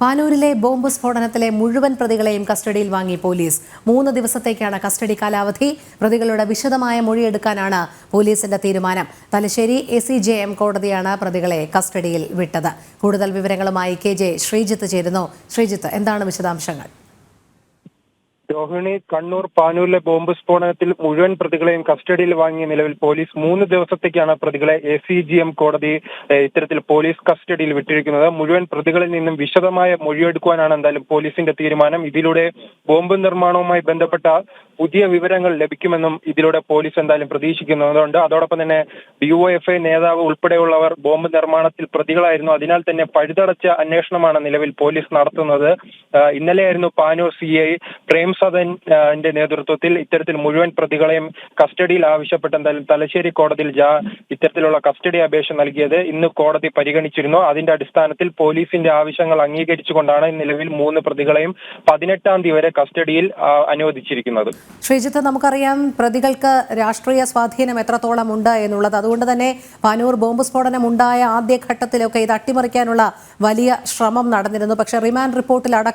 പാനൂരിലെ bomb സ്ഫോടനത്തിലെ മുഴുവൻ പ്രതികളെയും കസ്റ്റഡിയിൽ വാങ്ങി പോലീസ്. മൂന്ന് ദിവസത്തേക്കാണ് കസ്റ്റഡി കാലാവധി. പ്രതികളുടെ വിശദമായ മൊഴിയെടുക്കാനാണ് പോലീസിന്റെ തീരുമാനം. Thalassery A C J M കോടതിയാണ് പ്രതികളെ കസ്റ്റഡിയിൽ വിട്ടത്. കൂടുതൽ വിവരങ്ങളുമായി കെ ജെ ശ്രീജിത്ത് ചേരുന്നു. ശ്രീജിത്ത് എന്താണ് വിശദാംശങ്ങൾ? രോഹിണി കണ്ണൂർ പാനൂരിലെ ബോംബ് സ്ഫോടനത്തിൽ മുഴുവൻ പ്രതികളെയും കസ്റ്റഡിയിൽ വാങ്ങിയ നിലവിൽ പോലീസ് മൂന്ന് ദിവസത്തേക്കാണ് പ്രതികളെ എ സി ജി എം കോടതി ഇത്തരത്തിൽ പോലീസ് കസ്റ്റഡിയിൽ വിട്ടിരിക്കുന്നത്. മുഴുവൻ പ്രതികളിൽ നിന്നും വിശദമായ മൊഴിയെടുക്കുവാനാണ് എന്തായാലും പോലീസിന്റെ തീരുമാനം. ഇതിലൂടെ ബോംബ് നിർമ്മാണവുമായി ബന്ധപ്പെട്ട പുതിയ വിവരങ്ങൾ ലഭിക്കുമെന്നും ഇതിലൂടെ പോലീസ് എന്തായാലും പ്രതീക്ഷിക്കുന്നതുകൊണ്ട് അതോടൊപ്പം തന്നെ ഡിവൈഎഫ്ഐ നേതാവ് ഉൾപ്പെടെയുള്ളവർ ബോംബ് നിർമ്മാണത്തിൽ പ്രതികളായിരുന്നു. അതിനാൽ തന്നെ പഴുതടച്ച അന്വേഷണമാണ് നിലവിൽ പോലീസ് നടത്തുന്നത്. ഇന്നലെയായിരുന്നു പാനൂർ സി ഐ പ്രേം നേതൃത്വത്തിൽ ഇത്തരത്തിൽ മുഴുവൻ പ്രതികളെയും കസ്റ്റഡിയിൽ ആവശ്യപ്പെട്ട തലശ്ശേരി കോടതിയിൽ ഇത്തരത്തിലുള്ള കസ്റ്റഡി അപേക്ഷ നൽകിയത് ഇന്ന് കോടതി പരിഗണിച്ചിരുന്നു. അതിന്റെ അടിസ്ഥാനത്തിൽ പോലീസിന്റെ ആവശ്യങ്ങൾ അംഗീകരിച്ചുകൊണ്ടാണ് നിലവിൽ മൂന്ന് പ്രതികളെയും പതിനെട്ടാം തീയതി വരെ കസ്റ്റഡിയിൽ അനുവദിച്ചിരിക്കുന്നത്. ശ്രീജിത്ത് നമുക്കറിയാം പ്രതികൾക്ക് രാഷ്ട്രീയ സ്വാധീനം എത്രത്തോളം ഉണ്ട് എന്നുള്ളത്. അതുകൊണ്ട് തന്നെ പാനൂർ ബോംബ് സ്ഫോടനം ഉണ്ടായ ആദ്യഘട്ടത്തിലൊക്കെ ഇത് അട്ടിമറിക്കാനുള്ള വലിയ ശ്രമം നടന്നിരുന്നു. പക്ഷേ റിമാൻഡ്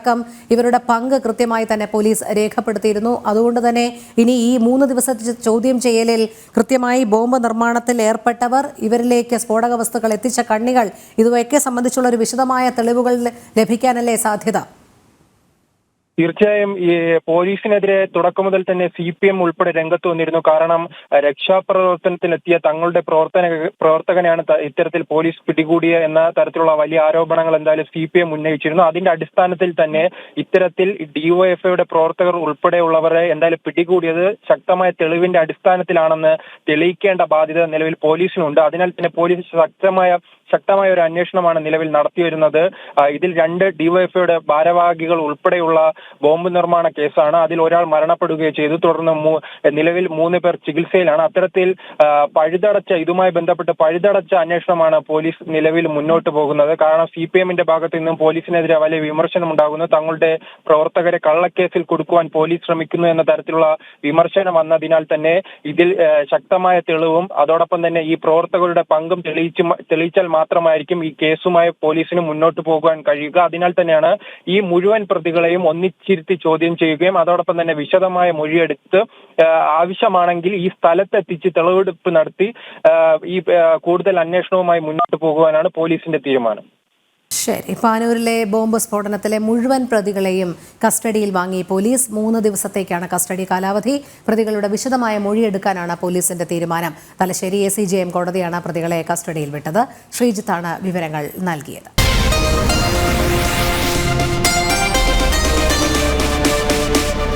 റിപ്പോർട്ടിലടക്കം ഇവരുടെ പങ്ക് കൃത്യമായി തന്നെ പോലീസ് രേഖപ്പെടുത്തിയിരുന്നു. അതുകൊണ്ട് തന്നെ ഇനി ഈ മൂന്ന് ദിവസത്തെ ചോദ്യം ചെയ്യലിൽ കൃത്യമായി ബോംബ് നിർമ്മാണത്തിൽ ഏർപ്പെട്ടവർ ഇവരിലേക്ക് സ്ഫോടക വസ്തുക്കൾ എത്തിച്ച കണ്ണികൾ ഇതുവൊക്കെ സംബന്ധിച്ചുള്ള ഒരു വിശദമായ തെളിവുകൾ ലഭിക്കാനല്ലേ സാധ്യത? തീർച്ചയായും ഈ പോലീസിനെതിരെ തുടക്കം മുതൽ തന്നെ സി പി എം ഉൾപ്പെടെ രംഗത്ത് വന്നിരുന്നു. കാരണം രക്ഷാപ്രവർത്തനത്തിനെത്തിയ തങ്ങളുടെ പ്രവർത്തന പ്രവർത്തകനെയാണ് ഇത്തരത്തിൽ പോലീസ് പിടികൂടിയ എന്ന തരത്തിലുള്ള വലിയ ആരോപണങ്ങൾ എന്തായാലും സി പി എം ഉന്നയിച്ചിരുന്നു. അതിന്റെ അടിസ്ഥാനത്തിൽ തന്നെ ഇത്തരത്തിൽ ഡിവൈഎഫ്ഐയുടെ പ്രവർത്തകർ ഉൾപ്പെടെയുള്ളവരെ എന്തായാലും പിടികൂടിയത് ശക്തമായ തെളിവിന്റെ അടിസ്ഥാനത്തിലാണെന്ന് തെളിയിക്കേണ്ട ബാധ്യത നിലവിൽ പോലീസിനുണ്ട്. അതിനാൽ തന്നെ പോലീസ് ശക്തമായ ശക്തമായ ഒരു അന്വേഷണമാണ് നിലവിൽ നടത്തിവരുന്നത്. ഇതിൽ രണ്ട് ഡിവൈഎഫ്ഐയുടെ ഭാരവാഹികൾ ഉൾപ്പെടെയുള്ള ബോംബ് നിർമ്മാണ കേസാണ്. അതിൽ ഒരാൾ മരണപ്പെടുകയും ചെയ്തു. തുടർന്ന് നിലവിൽ മൂന്ന് പേർ ചികിത്സയിലാണ്. അത്തരത്തിൽ പഴുതടച്ച ഇതുമായി ബന്ധപ്പെട്ട് പഴുതടച്ച അന്വേഷണമാണ് പോലീസ് നിലവിൽ മുന്നോട്ട് പോകുന്നത്. കാരണം സി പി എമ്മിന്റെ ഭാഗത്ത് നിന്നും പോലീസിനെതിരെ വലിയ വിമർശനം ഉണ്ടാകുന്നു തങ്ങളുടെ പ്രവർത്തകരെ കള്ളക്കേസിൽ കൊടുക്കുവാൻ പോലീസ് ശ്രമിക്കുന്നു എന്ന തരത്തിലുള്ള വിമർശനം വന്നതിനാൽ തന്നെ ഇതിൽ ശക്തമായ തെളിവും അതോടൊപ്പം തന്നെ ഈ പ്രവർത്തകരുടെ പങ്കും തെളിയിച്ചു തെളിയിച്ചാൽ മാത്രമായിരിക്കും ഈ കേസുമായി പോലീസിന് മുന്നോട്ട് പോകുവാൻ കഴിയുക. അതിനാൽ തന്നെയാണ് ഈ മുഴുവൻ പ്രതികളെയും ഒന്നിച്ചിരുത്തി ചോദ്യം ചെയ്യുകയും അതോടൊപ്പം തന്നെ വിശദമായ മൊഴിയെടുത്ത് ആവശ്യമാണെങ്കിൽ ഈ സ്ഥലത്തെത്തിച്ച് തെളിവെടുപ്പ് നടത്തി ഈ കൂടുതൽ അന്വേഷണവുമായി മുന്നോട്ട് പോകുവാനാണ് പോലീസിന്റെ തീരുമാനം. ശരി. പാനൂരിലെ ബോംബ് സ്ഫോടനത്തിലെ മുഴുവൻ പ്രതികളെയും കസ്റ്റഡിയിൽ വാങ്ങി പോലീസ് മൂന്ന് ദിവസത്തേക്കാണ് കസ്റ്റഡി കാലാവധി. പ്രതികളുടെ വിശദമായ മൊഴിയെടുക്കാനാണ് പോലീസിന്റെ തീരുമാനം. Thalassery A C J M കോടതിയാണ് പ്രതികളെ കസ്റ്റഡിയിൽ വിട്ടത്. ശ്രീജിത്താണ് വിവരങ്ങൾ നൽകിയത്.